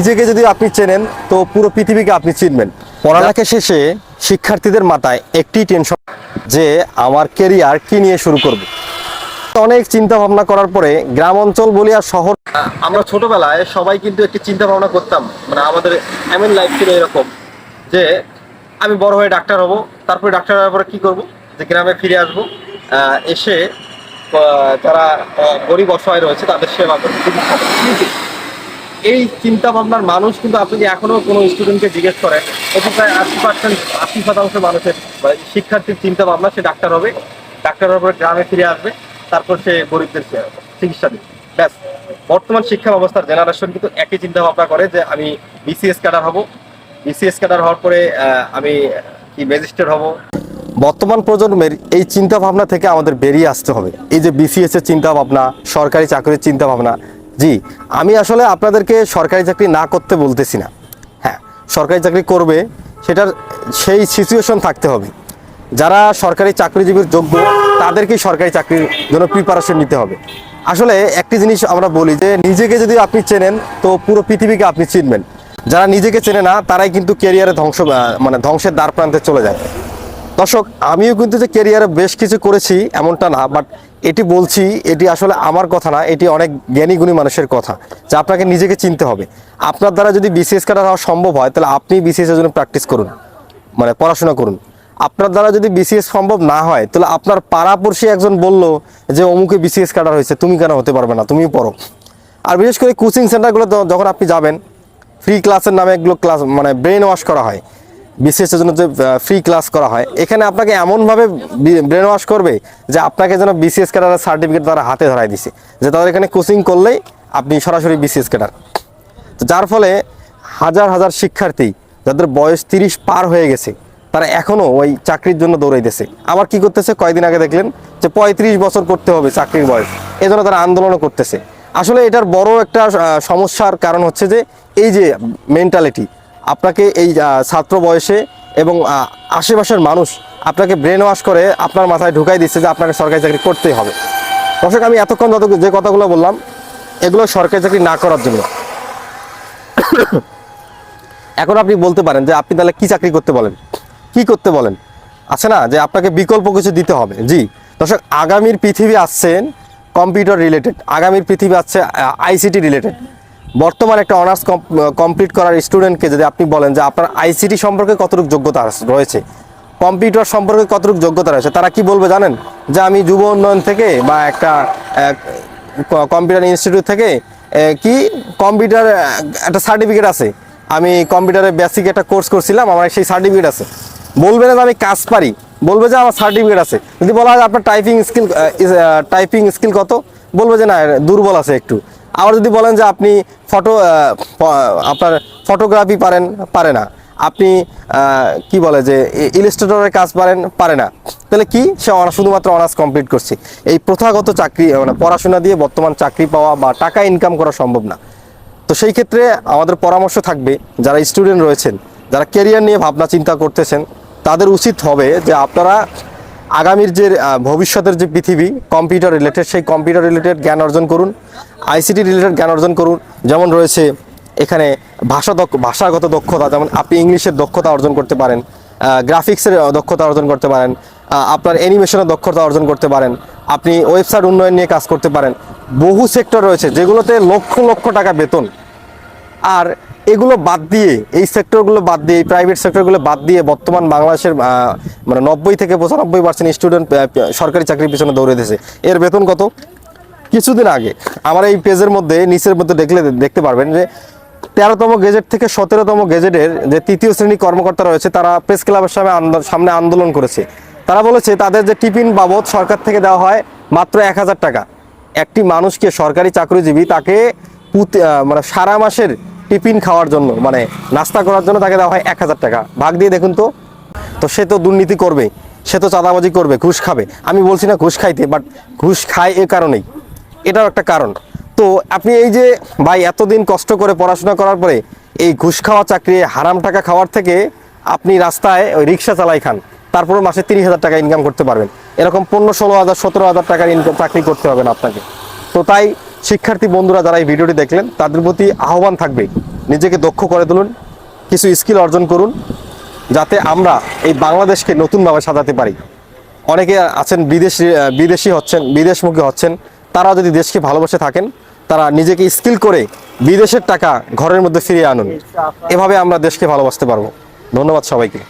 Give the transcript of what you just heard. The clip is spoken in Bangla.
নিজেকে যদি আপনি চেনেন, তো পুরো পৃথিবীকে আপনি চিনবেন। পড়ালেখা শেষে শিক্ষার্থীদের মাথায় একটি টেনশন যে, আমার কেরিয়ার কি নিয়ে শুরু করব? অনেক চিন্তা ভাবনা করার পরে গ্রাম অঞ্চল বলি আর শহর আমরা ছোটবেলায় সবাই কিন্তু একটি চিন্তা ভাবনা করতাম মানে আমাদের এমন লাইফ ছিল এরকম যে, আমি বড় হয়ে ডাক্তার হব, তারপরে ডাক্তার হওয়ার পরে কি করব? যে গ্রামে ফিরে আসব এসে যারা গরিব অসহায় রয়েছে, তাদের সেবা করব। এই চিন্তা ভাবনার মানুষ কিন্তু আপনি যদি এখনও কোনো স্টুডেন্টকে জিজ্ঞেস করেন এটি প্রায় আশি পার্সেন্ট আশি শতাংশ মানুষের শিক্ষার্থীর চিন্তা ভাবনা সে ডাক্তার হবে। ডাক্তার হওয়ার পরে গ্রামে ফিরে আসবে, তারপর সে গরিবদের চিকিৎসা দিবে। ব্যাস, বর্তমান শিক্ষা ব্যবস্থার জেনারেশন কিন্তু একই চিন্তা ভাবনা করে যে আমি বিসিএস ক্যাডার হব। বিসিএস ক্যাডার হওয়ার পরে আমি কি ম্যাজিস্ট্রেট হব। বর্তমান প্রজন্মের এই চিন্তা ভাবনা থেকে আমাদের বেরিয়ে আসতে হবে। এই যে বিসিএস এর চিন্তা ভাবনা সরকারি চাকরির চিন্তা ভাবনা জি, আমি আসলে আপনাদেরকে সরকারি চাকরি না করতে বলতেছি না। হ্যাঁ সরকারি চাকরি করবে, সেটার, সেই সিচুয়েশন থাকতে হবে। যারা সরকারি চাকরিজীবীর যোগ্য, তাদেরকেই সরকারি চাকরির জন্য প্রিপারেশন নিতে হবে। আসলে একটি জিনিস আমরা বলি যে, নিজেকে যদি আপনি চেনেন, তো পুরো পৃথিবীকে আপনি চিনবেন। যারা নিজেকে চেনে না, তারাই কিন্তু কেরিয়ারে ধ্বংস মানে ধ্বংসের দ্বার প্রান্তে চলে যায়। দর্শক, আমিও কিন্তু যে ক্যারিয়ারে বেশ কিছু করেছি এমনটা না বাট এটি বলছি, এটি আসলে আমার কথা না, এটি অনেক জ্ঞানী গুণী মানুষের কথা, যে আপনাকে নিজেকে চিনতে হবে। আপনার দ্বারা যদি বিসিএস কাটার হওয়া সম্ভব হয়, তাহলে আপনি বিসিএস এর জন্য প্র্যাকটিস করুন মানে পড়াশোনা করুন। আপনার দ্বারা যদি বিসিএস সম্ভব না হয়, তাহলে আপনার পাড়াপড়শি একজন বলল যে, অমুকে বিসিএস কাটার হয়েছে, তুমি কেন হতে পারবে না, তুমিও পড়ো। আর বিশেষ করে কোচিং সেন্টারগুলো যখন আপনি যাবেন ফ্রি ক্লাসের নামে এগুলো ক্লাস মানে ব্রেন ওয়াশ করা হয়। এর জন্য যে ফ্রি ক্লাস করা হয়, এখানে আপনাকে এমনভাবে ব্রেন ওয়াশ করবে যে আপনাকে যেন বিসিএস ক্যাডারের সার্টিফিকেট তারা হাতে ধরাই দিছে। যে তাদের এখানে কোচিং করলেই আপনি সরাসরি বিসিএস ক্যাডার তো যার ফলে হাজার হাজার শিক্ষার্থী যাদের বয়স তিরিশ পার হয়ে গেছে, তারা এখনও ওই চাকরির জন্য দৌড়াইতেছে। আবার কি করতেছে? কয়দিন আগে দেখলেন যে পঁয়ত্রিশ বছর করতে হবে চাকরির বয়স। এই জন্য তারা আন্দোলনও করতেছে। আসলে এটার বড় একটা সমস্যার কারণ হচ্ছে যে, এই যে মেন্টালিটি আপনাকে এই ছাত্র বয়সে এবং আশেপাশের মানুষ আপনাকে ব্রেন ওয়াশ করে আপনার মাথায় ঢুকাই দিচ্ছে যে আপনাকে সরকারি চাকরি করতেই হবে। দর্শক, আমি এতক্ষণ যত যে কথাগুলো বললাম, এগুলো সরকারি চাকরি না করার জন্য। এখন আপনি বলতে পারেন যে আপনি তাহলে কি চাকরি করতে বলেন? কি করতে বলেন? আছে না? যে আপনাকে বিকল্প কিছু দিতে হবে। জি। দর্শক, আগামীর পৃথিবী আসছেন কম্পিউটার রিলেটেড আগামীর পৃথিবী আসছে আইসিটি রিলেটেড বর্তমান একটা অনার্স কমপ্লিট করার স্টুডেন্টকে যদি আপনি বলেন যে আপনার আইসিটি সম্পর্কে কতটুকু যোগ্যতা রয়েছে কম্পিউটার সম্পর্কে কতটুকু যোগ্যতা রয়েছে, তারা কি বলবে জানেন? যে আমি যুব উন্নয়ন থেকে বা একটা কম্পিউটার ইনস্টিটিউট থেকে কি কম্পিউটার একটা সার্টিফিকেট আছে। আমি কম্পিউটারে বেসিক একটা কোর্স করছিলাম, আমার সেই সার্টিফিকেট আছে। বলবে না যে আমি কাজ পারি বলবে যে আমার সার্টিফিকেট আছে। যদি বলা হয় আপনার টাইপিং স্কিল টাইপিং স্কিল কত, বলবে যে না, দুর্বল আছে একটু। আবার যদি বলেন যে আপনি ফটো আপনার ফটোগ্রাফি পারেন, পারে না। আপনি কি বলে যে ইলিস্ট্রেটরের কাজ পারেন, পারে না। তাহলে কি? সে অনার্স, শুধুমাত্র অনার্স কমপ্লিট করছে। এই প্রথাগত চাকরি মানে পড়াশোনা দিয়ে বর্তমান চাকরি পাওয়া বা টাকা ইনকাম করা সম্ভব না। তো সেই ক্ষেত্রে আমাদের পরামর্শ থাকবে, যারা স্টুডেন্ট রয়েছেন, যারা ক্যারিয়ার নিয়ে ভাবনা চিন্তা করতেছেন, তাদের উচিত হবে যে আপনারা আগামীর যে ভবিষ্যতের যে পৃথিবী কম্পিউটার রিলেটেড সেই কম্পিউটার রিলেটেড জ্ঞান অর্জন করুন আইসিটি রিলেটেড জ্ঞান অর্জন করুন। যেমন রয়েছে এখানে ভাষা দক্ষ, ভাষাগত দক্ষতা, যেমন আপনি ইংলিশের দক্ষতা অর্জন করতে পারেন গ্রাফিক্সের দক্ষতা অর্জন করতে পারেন আপনার অ্যানিমেশনের দক্ষতা অর্জন করতে পারেন, আপনি ওয়েবসাইট উন্নয়ন নিয়ে কাজ করতে পারেন। বহু সেক্টর রয়েছে যেগুলোতে লক্ষ লক্ষ টাকা বেতন। আর এগুলো বাদ দিয়ে, এই সেক্টরগুলো বাদ দিয়ে, এই প্রাইভেট সেক্টরগুলো বাদ দিয়ে বর্তমান বাংলাদেশের মানে নব্বই থেকে পঁচানব্বই পার্সেন্ট স্টুডেন্ট সরকারি চাকরির পিছনে দৌড়ে দিয়েছে। এর বেতন কত? কিছুদিন আগে। আমার এই পেজের মধ্যে, নিচের মধ্যে দেখলে, দেখতে পারবেন যে, তেরোতম গেজেট থেকে সতেরোতম গেজেটের যে তৃতীয় শ্রেণি কর্মকর্তা রয়েছে, তারা প্রেস ক্লাবের সামনে সামনে আন্দোলন করেছে। তারা বলেছে, তাদের যে টিফিন বাবদ সরকার থেকে দেওয়া হয় মাত্র এক হাজার টাকা। একটি মানুষকে সরকারি চাকরিজীবী তাকে মানে সারা মাসের টিফিন খাওয়ার জন্য মানে নাস্তা করার জন্য তাকে দেওয়া হয় এক হাজার টাকা। ভাগ দিয়ে দেখুন তো। তো সে তো দুর্নীতি করবে, সে তো চাঁদাবাজি করবে, ঘুষ খাবে। আমি বলছি না ঘুষ খাইতে বাট ঘুষ খায় এ কারণেই। এটাও একটা কারণ। তো আপনি এই যে, ভাই, এতদিন কষ্ট করে পড়াশোনা করার পরে এই ঘুষ খাওয়া চাকরি, হারাম টাকা খাওয়ার থেকে আপনি রাস্তায় ওই রিক্সা চালাই খান তারপরে মাসে তিরিশ হাজার টাকা ইনকাম করতে পারবেন। এরকম পনেরো, ষোলো হাজার, সতেরো হাজার টাকার ইনকাম চাকরি করতে হবে না আপনাকে। তো তাই শিক্ষার্থী বন্ধুরা যারা এই ভিডিওটি দেখলেন, তাদের প্রতি আহ্বান থাকবে, নিজেকে দক্ষ করে তুলুন, কিছু স্কিল অর্জন করুন, যাতে আমরা এই বাংলাদেশকে নতুনভাবে সাজাতে পারি। অনেকে আছেন বিদেশি বিদেশি হচ্ছেন, বিদেশমুখী হচ্ছেন, তারা যদি দেশকে ভালোবাসে থাকেন, তারা নিজেকে স্কিল করে বিদেশের টাকা ঘরের মধ্যে ফিরিয়ে আনুন। এভাবে আমরা দেশকে ভালোবাসতে পারব। ধন্যবাদ সবাইকে।